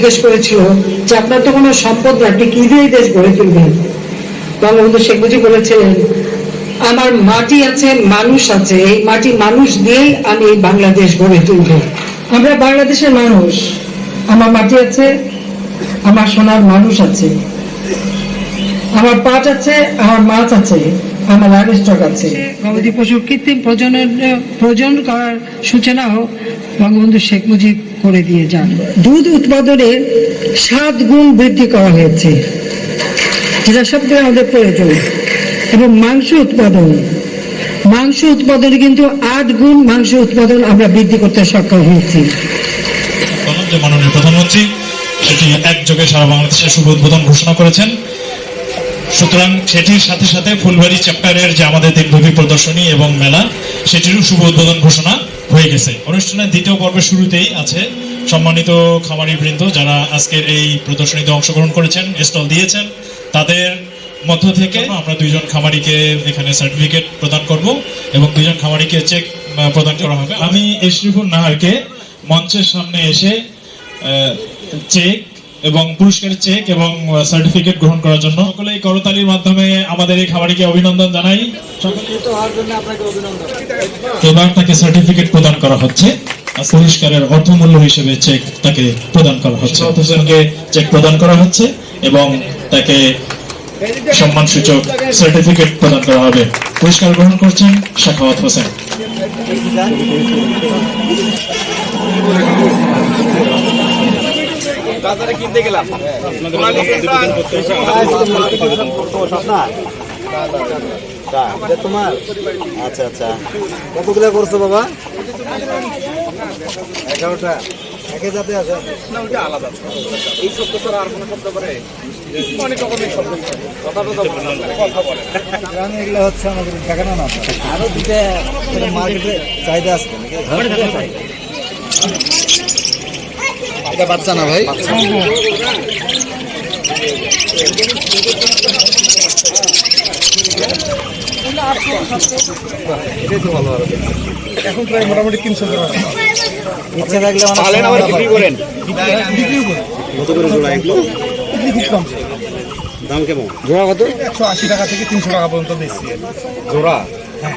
জিজ্ঞেস করেছিল যে, আপনার তো কোনো সম্পদ না আপনি কি দিয়ে দেশ গড়ে তুলবেন? বঙ্গবন্ধু শেখ মুজিব বলেছিলেন, আমার মাটি আছে, মানুষ আছে, এই মাটি মানুষ দিয়েই আমি এই বাংলাদেশ গড়ে তুলব। আমরা বাংলাদেশের মানুষ। আমার মাটি আছে, আমার সোনার মানুষ আছে। আমার পাট আছে, আমার মাছ আছে, আমার লাইভস্টক আছে। গবাদি পশু কৃত্রিম প্রজনন প্রজনন করার সূচনাও বঙ্গবন্ধু শেখ মুজিব করে দিয়ে যান। দুধ উৎপাদনে সাত গুণ বৃদ্ধি করা হয়েছে। যেটা সবথেকে আমাদের প্রয়োজন। এবং মাংস উৎপাদন। মাংস উৎপাদনে কিন্তু আট গুণ মাংস উৎপাদন আমরা বৃদ্ধি করতে সক্ষম হয়েছি। মাননীয় প্রধানমন্ত্রী, সেটি একযোগে সারা বাংলাদেশে শুভ উদ্বোধন ঘোষণা করেছেন। সুতরাং সেটির সাথে সাথে ফুলবাড়ি চ্যাপ্টারের যে আমাদের দিনব্যাপী প্রদর্শনী এবং মেলা, সেটিরও শুভ উদ্বোধন ঘোষণা। হয়ে গেছে। অনুষ্ঠানের দ্বিতীয় পর্বের শুরুতেই আছে সম্মানিত খামারি বৃন্দ যারা আজকের এই প্রদর্শনীতে অংশগ্রহণ করেছেন, স্টল দিয়েছেন। তাদের মধ্য থেকে আমরা দুইজন খামারিকে এখানে সার্টিফিকেট প্রদান করব এবং দুইজন খামারিকে চেক প্রদান করা হবে। আমি ইশরিফুল নাহারকে মঞ্চের সামনে এসে চেক এবং পুরস্কার চেক এবং সার্টিফিকেট গ্রহণ করার জন্য সকলেই করতালির মাধ্যমে আমাদের এই খাবারকে অভিনন্দন জানাই। এবার তাকে সার্টিফিকেট প্রদান করা হচ্ছে। পুরস্কারের অর্থমূল্য হিসেবে চেক তাকে প্রদান করা হচ্ছে। হোসেনকে চেক প্রদান করা হচ্ছে এবং তাকে সম্মানসূচক সার্টিফিকেট প্রদান করা হবে। পুরস্কার গ্রহণ করছেন শাখাওয়াত হোসেন। বাজারে কিনতে গেলাম। তোমার? আচ্ছা আচ্ছা। কতগুলো করছ বাবা? এগারোটা। একে জাতে আছে? না ওইটা আলাদা। এই শব্দ ছাড়া আর কোনো শব্দ করে? অনেক রকমের শব্দ কথা তো কথা বলে। গ্রামে এগুলো হচ্ছে আমাদের দেখানো না। আরও দুটা মার্কেটে চাহিদা আছে নাকি? এটা বাচ্চা না ভাই? এখন প্রায় মোটামুটি তিনশো গ্রাম ইচ্ছা থাকলে বিক্রি করেন। কত করে জোড়া এগুলো খুব কম। দাম কেমন? জোড়া কত? একশো আশি টাকা থেকে তিনশো টাকা পর্যন্ত বেশি। জোড়া? হ্যাঁ।